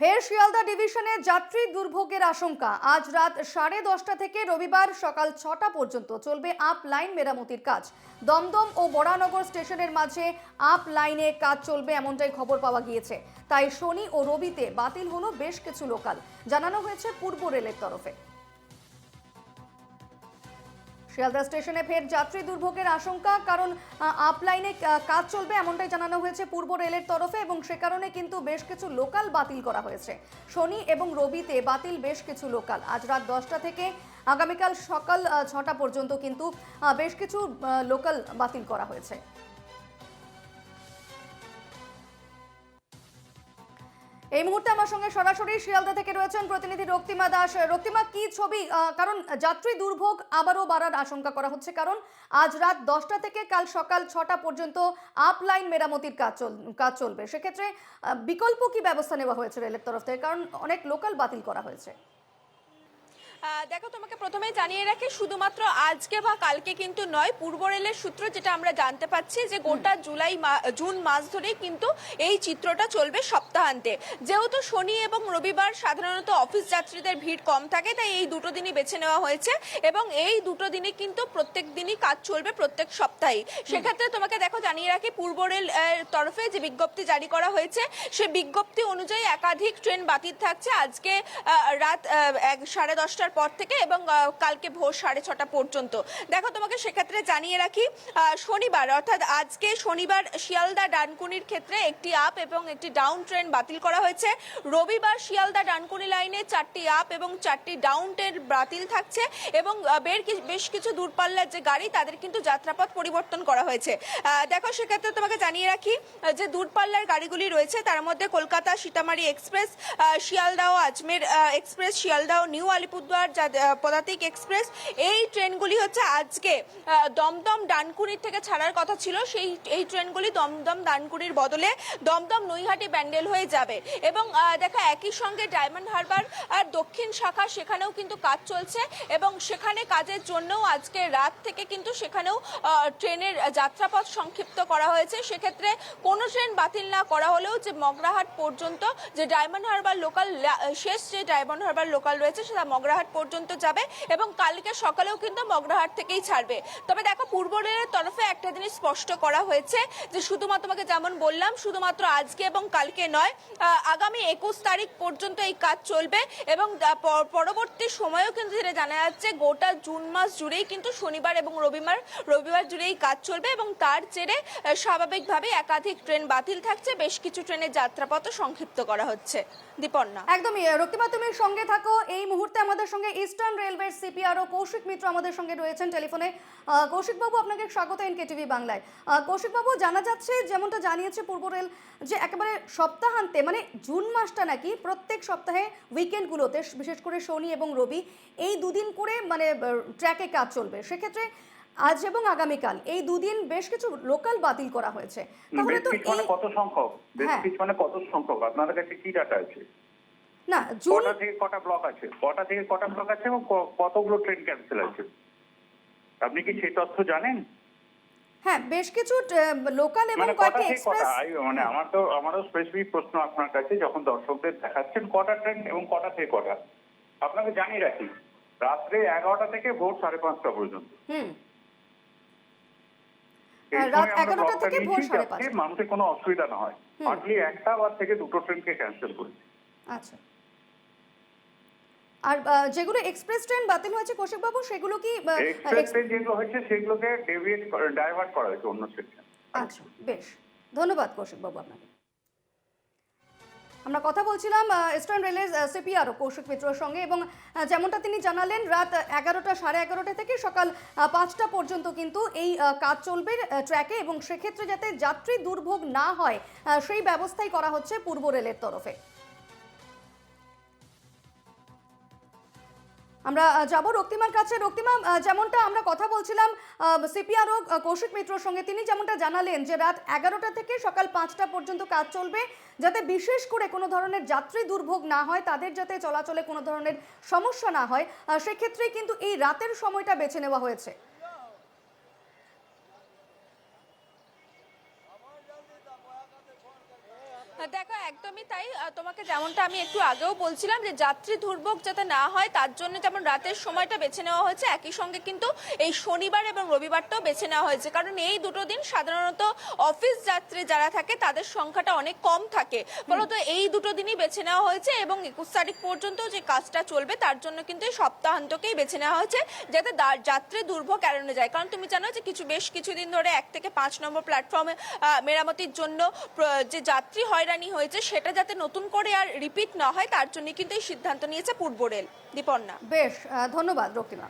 ফের শিয়ালদা ডিভিশনে যাত্রী দুর্ভোগের আশঙ্কা। আজ রাত সাড়ে দশটা থেকে রবিবার সকাল ছটা পর্যন্ত চলবে আপ লাইন মেরামতির কাজ। দমদম ও বড়ানগর স্টেশনের মাঝে আপ লাইনে কাজ চলবে এমনটাই খবর পাওয়া গিয়েছে। তাই শনি ও রবিতে বাতিল হলো বেশ কিছু লোকাল। জানানো হয়েছে পূর্ব রেলের তরফে। শিয়ালদা স্টেশনে ফের যাত্রী দুর্ভোগের আশঙ্কা, কারণ আপলাইনে কাজ চলবে এমনটাই জানানো হয়েছে পূর্ব রেলের তরফে এবং সে কারণে কিন্তু বেশ কিছু লোকাল বাতিল করা হয়েছে। শনি এবং রবিতে বাতিল বেশ কিছু লোকাল আজ রাত দশটা থেকে আগামীকাল সকাল ছটা পর্যন্ত কিন্তু বেশ কিছু লোকাল বাতিল করা হয়েছে। এই মুহূর্তে আমার সঙ্গে সরাসরি শিয়ালদা থেকে রয়েছেন প্রতিনিধি রক্তিমা দাস। রক্তিমা, কি ছবি? কারণ যাত্রী দুর্ভোগ আবারও বাড়ার আশঙ্কা করা হচ্ছে। কারণ আজ রাত দশটা থেকে কাল সকাল ছটা পর্যন্ত আপলাইন মেরামতির কাজ চল, কাজ চলবে। সেক্ষেত্রে বিকল্প কি ব্যবস্থা নেওয়া হয়েছে রেলের তরফ থেকে? কারণ অনেক লোকাল বাতিল করা হয়েছে। দেখো তোমাকে প্রথমে জানিয়ে রাখি শুধুমাত্র আজকে বা কালকে কিন্তু নয় পূর্ব রেলের সূত্র যেটা আমরা জানতে পাচ্ছি যে গোটা জুলাই জুন মাস ধরেই কিন্তু এই চিত্রটা চলবে সপ্তাহান্তে। যেহেতু শনি এবং রবিবার সাধারণত অফিস যাত্রীদের ভিড় কম থাকে তাই এই দুটো দিনই বেছে নেওয়া হয়েছে এবং এই দুটো দিনে কিন্তু প্রত্যেক দিনই কাজ চলবে প্রত্যেক সপ্তাহে সেক্ষেত্রে তোমাকে দেখো জানিয়ে রাখি পূর্ব রেল তরফে যে বিজ্ঞপ্তি জারি করা হয়েছে সে বিজ্ঞপ্তি অনুযায়ী একাধিক ট্রেন বাতিল থাকছে। আজকে রাত সাড়ে দশটার পর থেকে এবং কালকে ভোর সাড়ে ছটা পর্যন্ত। দেখো তোমাকে সেক্ষেত্রে জানিয়ে রাখি শনিবার অর্থাৎ আজকে শনিবার শিয়ালদা ডানকুনির ক্ষেত্রে একটি আপ এবং একটি ডাউন ট্রেন বাতিল করা হয়েছে। রবিবার শিয়ালদা ডানকুনি লাইনে চারটি আপ এবং চারটি ডাউন ট্রেন বাতিল থাকছে এবং বেশ কিছু দূরপাল্লার যে গাড়ি তাদের কিন্তু যাত্রাপথ পরিবর্তন করা হয়েছে। দেখো সেক্ষেত্রে তোমাকে জানিয়ে রাখি যে দূরপাল্লার গাড়িগুলি রয়েছে তার মধ্যে কলকাতা সীতামারি এক্সপ্রেস আহ, শিয়ালদা ও আজমের এক্সপ্রেস শিয়ালদা ও new Alipurduar ah, Padatik express এই ট্রেনগুলি হচ্ছে আজকে দমদম ডানকুনির থেকে ছাড়ার কথা ছিল। সেই এই ট্রেনগুলি দমদম ডানকুনির বদলে দমদম নৈহাটি ব্যান্ডেল হয়ে যাবে। এবং দেখা একই সঙ্গে ডায়মন্ড হারবার আর দক্ষিণ শাখা সেখানেও কিন্তু কাজ চলছে। এবং সেখানে কাজের জন্যও আজকে রাত থেকে কিন্তু সেখানেও ট্রেনের যাত্রাপথ সংক্ষিপ্ত করা হয়েছে। সেক্ষেত্রে কোনো ট্রেন বাতিল না করা হলেও যে মগরাহাট পর্যন্ত যে ডায়মন্ড হারবার লোকাল শেষ যে ডায়মন্ড হারবার লোকাল রয়েছে সেটা মগরাহাট পর্যন্ত যাবে এবং কালকে সকালেও কিন্তু মগরাহাট থেকেই ছাড়বে। তবে দেখো, পূর্ব রেলের তরফে একটা জিনিস স্পষ্ট করা হয়েছে যে শুধুমাত্র তোমাকে যেমন বললাম, শুধুমাত্র আজকে এবং কালকে নয় আগামী একুশ তারিখ পর্যন্ত এই কাজ চলবে এবং পরবর্তী সময়েও কিন্তু যেটা জানা যাচ্ছে, গোটা জুন মাস জুড়েই কিন্তু শনিবার এবং রবিবার রবিবার জুড়েই কাজ চলবে এবং তার জেরে স্বাভাবিকভাবে একাধিক ট্রেন বাতিল থাকছে, বেশ কিছু ট্রেনের যাত্রাপথও সংক্ষিপ্ত করা হচ্ছে। দীপন্না একদমই, রক্তিমা, তুমি সঙ্গে থাকো, এই মুহূর্তে আমাদের সঙ্গে eastern railway CPRO Kaushik Mitra আমাদের সঙ্গে রয়েছেন টেলিফোনে। কৌশিকবাবু আপনাকে স্বাগত এনকেটিভি বাংলায়। কৌশিকবাবু জানা যাচ্ছে যেমনটা জানিয়েছে পূর্ব রেল যে একেবারে সপ্তাহান্তে মানে জুন মাসটা নাকি প্রত্যেক সপ্তাহে উইকেন্ডগুলোতে বিশেষ করে শনি এবং রবি এই দুদিন করে মানে ট্র্যাকে কাজ চলবে। সেক্ষেত্রে আজ এবং আগামীকাল এই দুদিন বেশ কিছু লোকাল বাতিল করা হয়েছে। তাহলে তো মানে কত সংখ্যক? হ্যাঁ। মানে কত সংখ্যক? আপনাদের কাছে কি ডাটা আছে? না কটা থেকে কটা ব্লক আছে? কটা থেকে কটা ব্লক আছে এবং কতগুলো ট্রেন ক্যান্সেল আছে? আপনি কি সেই তথ্য জানেন? হ্যাঁ বেশ কিছু লোকাল এবং মানে কয়েকটি এক্সপ্রেস মানে আমার তো আমারও স্পেসিফিক প্রশ্ন আপনার কাছে যখন দর্শকদের দেখাচ্ছেন কটা ট্রেন এবং কটা থেকে কটা। আপনাকে জানিয়ে রাখি রাত্রে এগারোটা থেকে ভোর সাড়ে পাঁচটা পর্যন্ত। হুম। এই রাত আমরা 11টা ব্লকটা থেকে ভোর সাড়ে পাঁচটা। মানুষের কোনো অসুবিধা না হয়। হার্ডলি একটা বা থেকে দুটো ট্রেনকে ক্যান্সেল করি আচ্ছা। আর যেগুলো এক্সপ্রেস ট্রেন বাতিল হয়েছে কৌশিকবাবু সেগুলো কি এক্সপ্রেস ট্রেন যেগুলো হয়েছে সেগুলোকে ডেভিয়েট ডাইভার্ট করা হয়েছে অন্য সেকশন আচ্ছা বেশ। ধন্যবাদ কৌশিকবাবু আপনাকে। আমরা কথা বলছিলাম ইস্টার্ন রেলের সিপিআর কৌশিক মিত্রর সঙ্গে এবং যেমনটা তিনি জানালেন রাত এগারোটা সাড়ে এগারোটা থেকে সকাল পাঁচটা পর্যন্ত কিন্তু এই কাজ চলবে ট্র্যাকে এবং সেক্ষেত্রে যাতে যাত্রী দুর্ভোগ না হয় সেই ব্যবস্থাই করা হচ্ছে পূর্ব রেলের তরফে। আমরা যাব রক্তিমার কাছে। রক্তিমা যেমনটা আমরা কথা বলছিলাম সিপিআরও কৌশিক মিত্রর সঙ্গে তিনি যেমনটা জানালেন যে রাত এগারোটা থেকে সকাল পাঁচটা পর্যন্ত কাজ চলবে যাতে বিশেষ করে কোনো ধরনের যাত্রী দুর্ভোগ না হয় তাদের যাতে চলাচলে কোনো ধরনের সমস্যা না হয় আহ, সেক্ষেত্রেই কিন্তু এই রাতের সময়টা বেছে নেওয়া হয়েছে। দেখো একদমই তাই। তোমাকে যেমনটা আমি একটু আগেও বলছিলাম যে যাত্রী দুর্ভোগ যাতে না হয় তার জন্য যেমন রাতের সময়টা বেছে নেওয়া হয়েছে একই সঙ্গে কিন্তু এই শনিবার এবং রবিবারটাও বেছে নেওয়া হয়েছে। কারণ এই দুটো দিন সাধারণত অফিস যাত্রী যারা থাকে তাদের সংখ্যাটা অনেক কম থাকে। ফলত এই দুটো দিনই বেছে নেওয়া হয়েছে এবং একুশ তারিখ পর্যন্ত যে কাজটা চলবে তার জন্য কিন্তু এই সপ্তাহান্তকেই বেছে নেওয়া হয়েছে যাতে যাত্রী দুর্ভোগ এড়ানো যায়। কারণ তুমি জানো যে কিছু বেশ কিছুদিন ধরে এক থেকে পাঁচ নম্বর প্ল্যাটফর্মে মেরামতির জন্য যে যাত্রী হয়রানি হয়েছে সেটা যাতে নতুন করে আর রিপিট না হয়, তার জন্য কিন্তু এই সিদ্ধান্ত নিয়েছে পূর্ব রেল। দীপন্না। বেশ ধন্যবাদ, রক্তিমা।